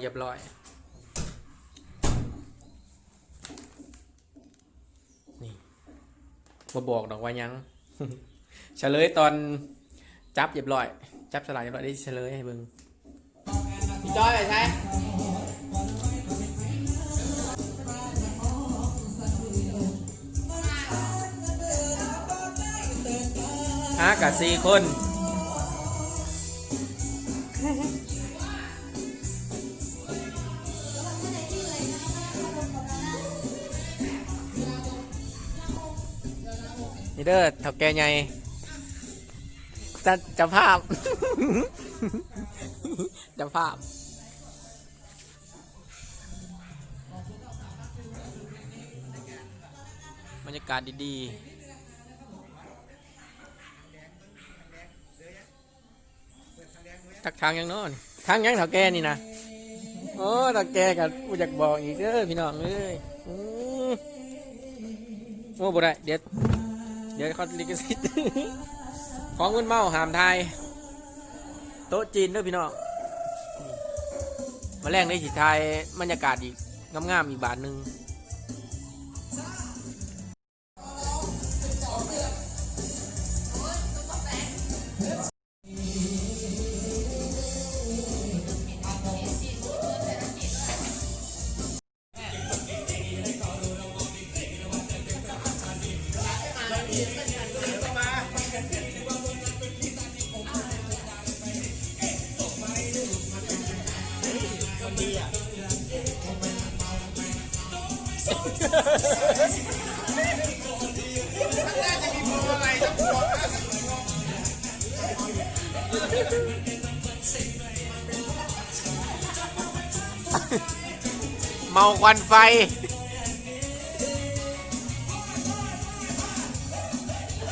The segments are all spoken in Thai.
เรียบร้อย นี่มาบอกดอกว่ายังเฉลยตอนจับเรียบร้อย จับสลากเรียบร้อยได้เฉลยให้เบิ่งพี่จ้อยใช่ฮะกับสี่คน นี่เด้อเท่าแกใหญ่จะจะภาพ จะภาพ บรรยากาศดีๆทักทางยังนอนทางยังเท่าแกนี่นะโอ้เท่าแกกับกูอยากบอกอีกเด้อพี่น้องเอ้ยอือโอ้บ่ได้เดี๋ยว ดี๋ยวเขาลิขสิทธิ์ ของเงินเมาหามไทย โต๊ะจีนด้วยพี่น้อง มาแรงได้สิไทยบรรยากาศอีกงามๆอีกบาทหนึ่ง เมาควันไฟ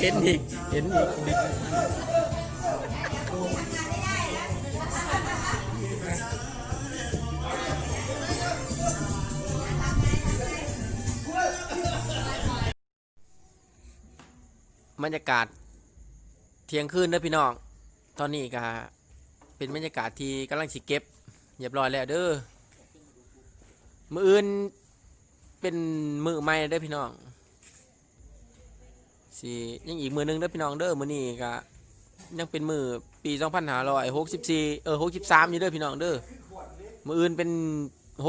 เห็นอีก เห็นอีกบรรยากาศเที่ยงคืนเด้อพี่น้อง ตอนนี้ก็เป็นบรรยากาศที่กำลังสิเก็บเรียบร้อยแล้วเด้อ มืออื่นเป็นมือใหม่เด้อพี่น้อง สิยังอีกมือหนึงเด้อพี่น้องเด้อมือนี้ก็ยังเป็นมือปี2564เออ63อยู่เด้อพี่น้องเด้อมืออื่นเป็น64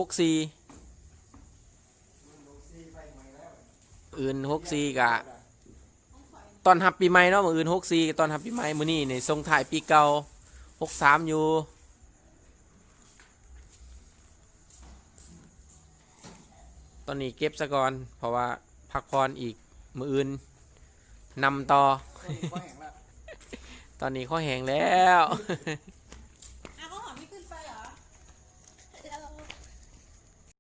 อื่น64ก็ตอนรับปีใหม่เนาะมืออื่น64ก็ตอนรับปีใหม่มือนี้นี่ส่งท้ายปีเก่า63อยู่ตอนนี้เก็บซะก่อนเพราะว่าพักผ่อนอีกมืออื่น นำต่อ ตอนนี้ข้อแหงแล้ว